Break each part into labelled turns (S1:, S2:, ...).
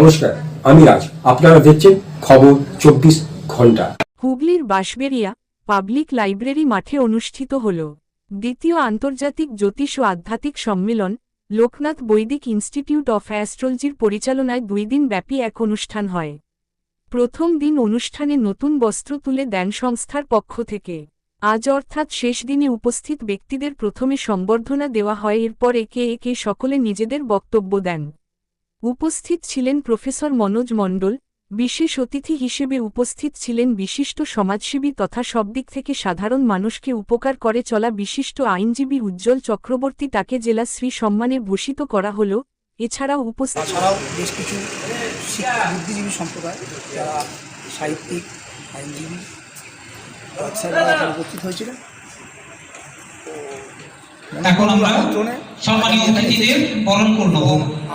S1: নমস্কার, আমি রাজ। আপনারা দেখছেন খবর চব্বিশ ঘণ্টা।
S2: হুগলির বাঁশবেড়িয়া পাবলিক লাইব্রেরি মাঠে অনুষ্ঠিত হল দ্বিতীয় আন্তর্জাতিক জ্যোতিষ ও আধ্যাত্মিক সম্মেলন লোকনাথ বৈদিক ইনস্টিটিউট অফ অ্যাস্ট্রোলজির পরিচালনায় দুই দিন ব্যাপী এক অনুষ্ঠান হয়। প্রথম দিন অনুষ্ঠানে নতুন বস্ত্র তুলে দেন সংস্থার পক্ষ থেকে। আজ অর্থাৎ শেষ দিনে উপস্থিত ব্যক্তিদের প্রথমে সম্বর্ধনা দেওয়া হয়, এরপর একে একে সকলে নিজেদের বক্তব্য দেন। উপস্থিত ছিলেন প্রফেসর মনোজ মণ্ডল বিশেষ অতিথি হিসেবে উপস্থিত ছিলেন বিশিষ্ট সমাজসেবী তথা সব দিক থেকে সাধারণ মানুষকে উপকার করে চলা বিশিষ্ট আইনজীবী উজ্জ্বল চক্রবর্তী তাকে জেলা শ্রী সম্মানে ভূষিত করা হল। এছাড়াও উপস্থিত
S3: তাছাড়াও বেশ কিছু বুদ্ধিজীবী সম্প্রদায় যারা সাহিত্যিক আইনজীবী ব্যবসায়ীরা উপস্থিত হয়েছিলেন।
S4: এখন আমরা সম্মানীয় অতিথিদের বরণ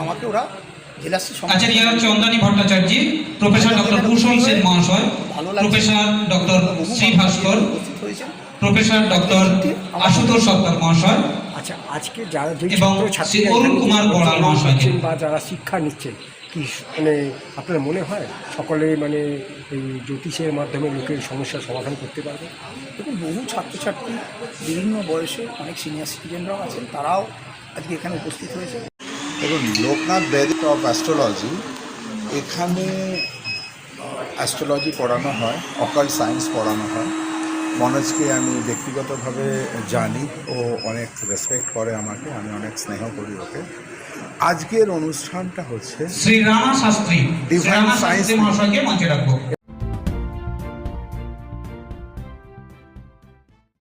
S3: আমাকে ওরা
S4: আচার্য চন্দানী ভট্টাচার্য প্রফেসর ডক্টর ভূষণ সেন মহাশয়। Professor doctor Shri Bhaskar professor doctor Ashutosh Sattar মহাশয়
S5: আচ্ছা আজকে যারা যে ছাত্র
S4: অরুণ কুমার বড়াল।
S5: করছেন বা যারা শিক্ষা নিচ্ছেন কি মানে আপনার মনে হয় সকলে মানে এই জ্যোতিষের মাধ্যমে লোকের সমস্যার সমাধান করতে পারবে
S3: দেখুন বহু ছাত্রছাত্রী বিভিন্ন বয়সে অনেক সিনিয়র সিটিজেনরাও আছেন তারাও আজকে এখানে উপস্থিত হয়েছে
S6: দেখুন লোকনাথ বেদিক অফ অ্যাস্ট্রোলজি এখানে অ্যাস্ট্রোলজি পড়ানো হয় অকাল সায়েন্স পড়ানো হয়। মনোজকে আমি ব্যক্তিগতভাবে জানি ও অনেক রেসপেক্ট করে আমাকে আমি অনেক স্নেহ করি ওকে। আজকের অনুষ্ঠানটা হচ্ছে
S4: শ্রী রানা শাস্ত্রী
S6: Science
S4: শাস্ত্রী মহাশয়কে মঞ্চে রাখব।